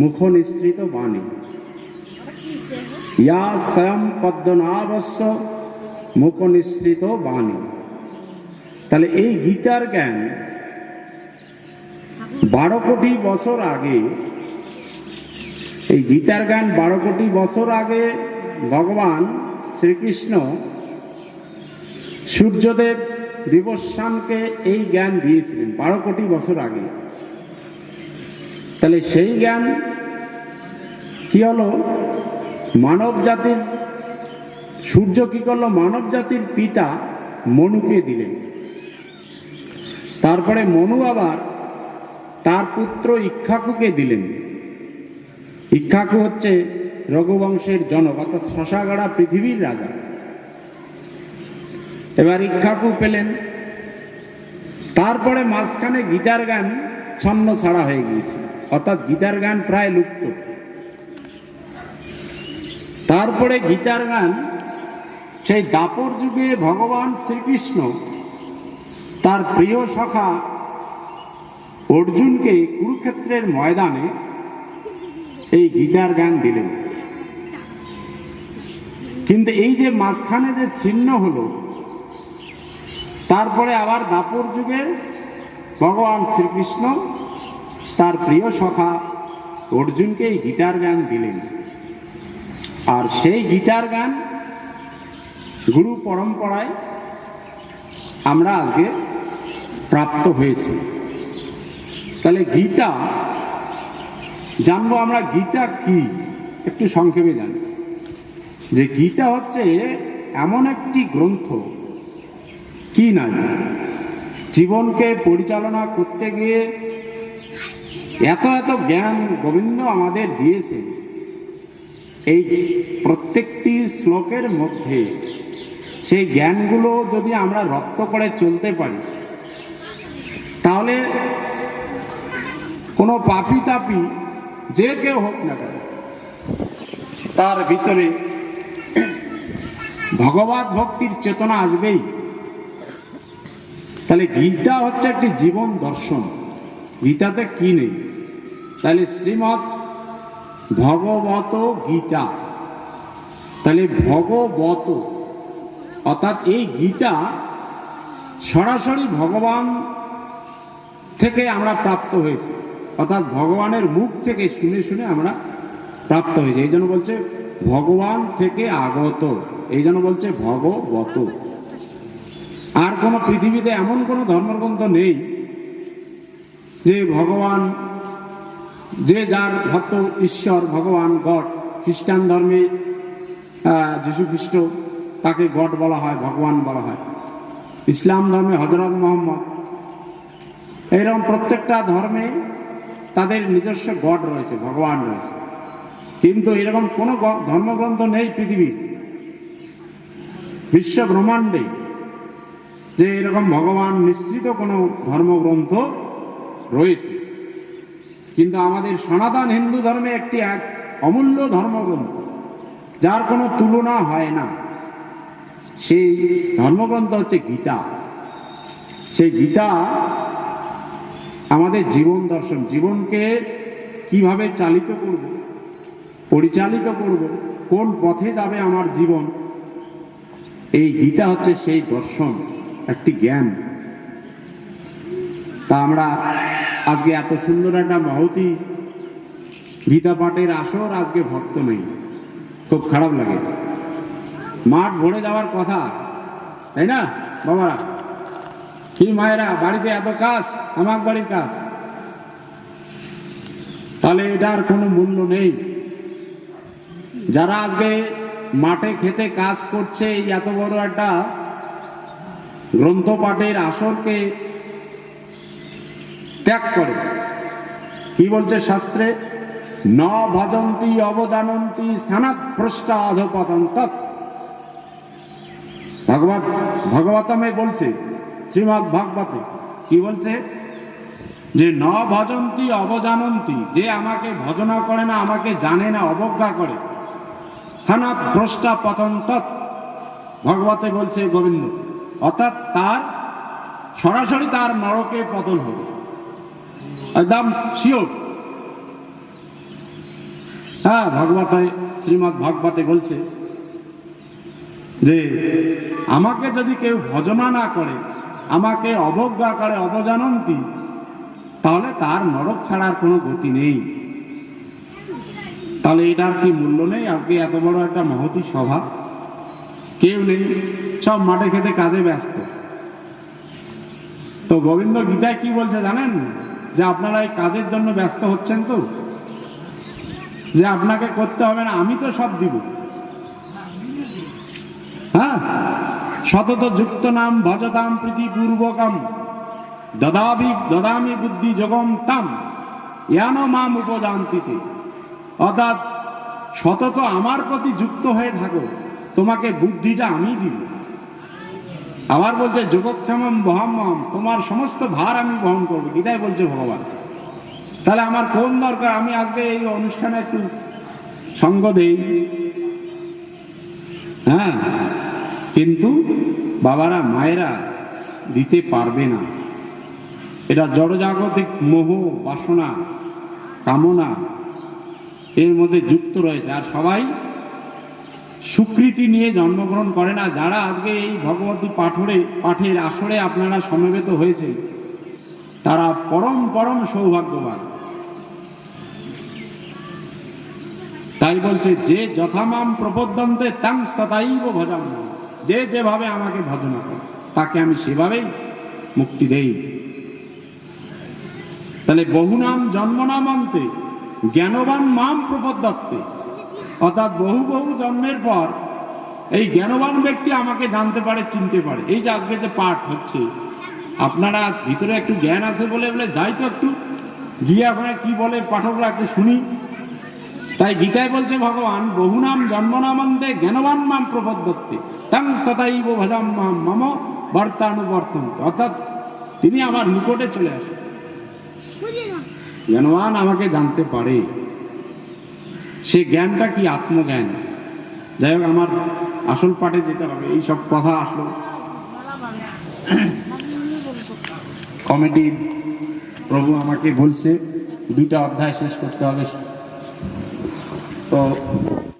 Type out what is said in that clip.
মুখ বাণী। ইয়া স্বয়ং পদ্মনাভস্য মুখ বাণী। তাহলে এই গীতার জ্ঞান বারো কোটি বছর আগে, এই গীতার জ্ঞান বারো কোটি বছর আগে ভগবান শ্রীকৃষ্ণ সূর্যদেব বিবস্বানকে এই জ্ঞান দিয়েছিলেন, বারো কোটি বছর আগে। তাহলে সেই জ্ঞান কি হলো? মানব জাতির, সূর্য কি করল? মানব জাতির পিতা মনুকে দিলেন। তারপরে মনু আবার তার পুত্র ইক্ষাকুকে দিলেন। ইক্ষাকু হচ্ছে রঘুবংশের জনক, অর্থাৎ শশাগড়া পৃথিবীর রাজা। এবার ইক্ষাকু পেলেন। তারপরে মাঝখানে গীতার গান ছন্ন ছাড়া হয়ে গিয়েছে। অর্থাৎ গীতার গান প্রায় লুপ্ত। তারপরে গীতার গান, সেই দাপর যুগে ভগবান শ্রীকৃষ্ণ তার প্রিয় সখা অর্জুনকে কুরুক্ষেত্রের ময়দানে এই গীতার গান দিলেন। কিন্তু এই যে মাঝখানে যে ছিন্ন হলো, তারপরে আবার দাপর যুগে ভগবান শ্রীকৃষ্ণ তার প্রিয় সখা অর্জুনকে এই গীতার গান দিলেন। আর সেই গীতার গান গুরু পরম্পরায় আমরা আজকে প্রাপ্ত হয়েছি। তাহলে গীতা, জানব আমরা গীতা কি? একটু সংক্ষেপে জানি। যে গীতা হচ্ছে এমন একটি গ্রন্থ, কি না জীবনকে পরিচালনা করতে গিয়ে এত এত জ্ঞান গোবিন্দ আমাদের দিয়েছে। এই প্রত্যেকটি শ্লোকের মধ্যে সেই জ্ঞানগুলো যদি আমরা রপ্ত করে চলতে পারি, তাহলে কোনো পাপি তাপি যে কেউ হোক না কেন, তার ভিতরে ভগবত ভক্তির চেতনা আসবেই। তাহলে গীতা হচ্ছে একটি জীবন দর্শন। গীতাতে কি নেই? তাহলে শ্রীমৎ ভগবত গীতা। তাহলে ভগবত, অর্থাৎ এই গীতা সরাসরি ভগবান থেকে আমরা প্রাপ্ত হয়েছি। অর্থাৎ ভগবানের মুখ থেকে শুনে শুনে আমরা প্রাপ্ত হয়েছি। এই জন্য বলছে ভগবান থেকে আগত। এই জন্য বলছে ভগবত। আর কোনো পৃথিবীতে এমন কোনো ধর্মগ্রন্থ নেই যে ভগবান, যে যার ভক্ত ঈশ্বর ভগবান গড, খ্রিস্টান ধর্মে যীশু খ্রিস্ট তাকে গড বলা হয়, ভগবান বলা হয়। ইসলাম ধর্মে হজরত মোহাম্মদ। এইরকম প্রত্যেকটা ধর্মে তাদের নিজস্ব গড রয়েছে, ভগবান রয়েছে। কিন্তু এরকম কোনো ধর্মগ্রন্থ নেই পৃথিবীর। বিশ্ব ব্রহ্মাণ্ডে যে এরকম ভগবান মিশ্রিত কোনো ধর্মগ্রন্থ রয়েছে। কিন্তু আমাদের সনাতন হিন্দু ধর্মে একটি এক অমূল্য ধর্মগ্রন্থ, যার কোনো তুলনা হয় না। সেই ধর্মগ্রন্থ হচ্ছে গীতা। সেই গীতা আমাদের জীবন দর্শন, জীবনকে কীভাবে চালিত করব, পরিচালিত করব, কোন পথে যাবে আমার জীবন, এই গীতা হচ্ছে সেই দর্শন, একটি জ্ঞান। তা আমরা আজকে এত সুন্দর একটা মহতি গীতা পাঠের আসর আজকে ভক্ত নেই। খুব খারাপ লাগে। মাঠ ভরে যাওয়ার কথা, তাই না, বাবারা? কি মায়েরা, বাড়িতে এত কাজ, আমার বাড়ির কাজ। তাহলে এটার কোনো মূল্য নেই। যারা আজকে মাঠে খেতে কাজ করছে, এই এত বড় একটা গ্রন্থ পাঠের আসরকে ত্যাগ করে। কি বলছে শাস্ত্রে? ন ভজন্তি, অবজানন্তি স্থানাৎ ভ্রষ্টা তৎ ভগবত ভগবতমে বলছে শ্রীমৎ ভাগবতে, কি বলছে? যে ন ভজন্তি, অবজানন্তি, যে আমাকে ভজনা করে না, আমাকে জানে না, অবজ্ঞা করে স্থানাৎ ভ্রষ্টা পতন তৎ ভগবতে বলছে গোবিন্দ, অর্থাৎ তার, সরাসরি তার নরকে পতন হবে। একদম শিওর। হ্যাঁ ভগবতে শ্রীমৎ ভগবতে বলছে যে, আমাকে যদি কেউ ভজনা না করে, আমাকে অবজ্ঞা করে অবজানন্তি, তাহলে তার নরক ছাড়ার কোনো গতি নেই। তাহলে এটার কি মূল্য নেই? আজকে এত বড় একটা মহতি সভা। কেউ নেই, সব মাঠে খেতে কাজে ব্যস্ত। তো গোবিন্দ গীতায় কি বলছে জানেন? যে আপনারা এই কাজের জন্য ব্যস্ত হচ্ছেন তো? যে আপনাকে করতে হবে না, আমি তো সব দিব। হ্যাঁ? সতত যুক্ত নাম ভজতাম প্রীতিপূর্বকম, দদাবি দদামি বুদ্ধি যোগম তাম, ইয়ানো মাম উপজান্তিতে। অর্থাৎ সতত আমার প্রতি যুক্ত হয়ে থাকো, তোমাকে বুদ্ধিটা আমি দিব। আবার বলছে যোগক্ষেমম বহাম্মম তোমার সমস্ত ভার আমি বহন করব। গীতায় বলছে ভগবান। তাহলে আমার কোন দরকার? আমি আজকে এই অনুষ্ঠানে একটু সঙ্গ দেই। হ্যাঁ কিন্তু বাবারা, মায়েরা দিতে পারবে না। এটা জড়জাগতিক মোহ, বাসনা, কামনা, এর মধ্যে যুক্ত রয়েছে। আর সবাই স্বীকৃতি নিয়ে জন্মগ্রহণ করে না। যারা আজকে এই ভগবতী পাঠরে, পাঠের আসরে আপনারা সমবেত হয়েছে তারা পরম পরম সৌভাগ্যবান। তাই বলছে, যে যথামাম প্রপদ্যন্তে তাং তথাইব ভজাম। যে যেভাবে আমাকে ভজনা করে, তাকে আমি সেভাবেই মুক্তি দেই। তাহলে বহু নাম জন্ম নাম অন্তে জ্ঞানবান মাম প্রপদ্যত্তে অর্থাৎ বহু বহু জন্মের পর এই জ্ঞানবান ব্যক্তি আমাকে জানতে পারে, চিনতে পারে। এই যে আজকে যে পাঠ হচ্ছে, আপনারা ভিতরে একটু জ্ঞান আছে বলে বলে যাই তো একটু। গিয়ে ওখানে কি বলে পাঠকরা একটু শুনি। তাই গীতায় বলছে, ভগবান, বহু নাম জন্মনামন্দে জ্ঞানবান মাম প্রপদ্যত্তে তাং তথাইব ভজাম মাম মম বর্তানুবর্তন অর্থাৎ তিনি আমার নিকটে চলে আসেন। জ্ঞানবান আমাকে জানতে পারে। সে জ্ঞানটা কি আত্মজ্ঞান? যাই হোক, আমার আসল পাঠে যেতে হবে। এই সব কথা আসলো। কমিটি প্রভু আমাকে বলছে, দুইটা অধ্যায় শেষ করতে হবে। তো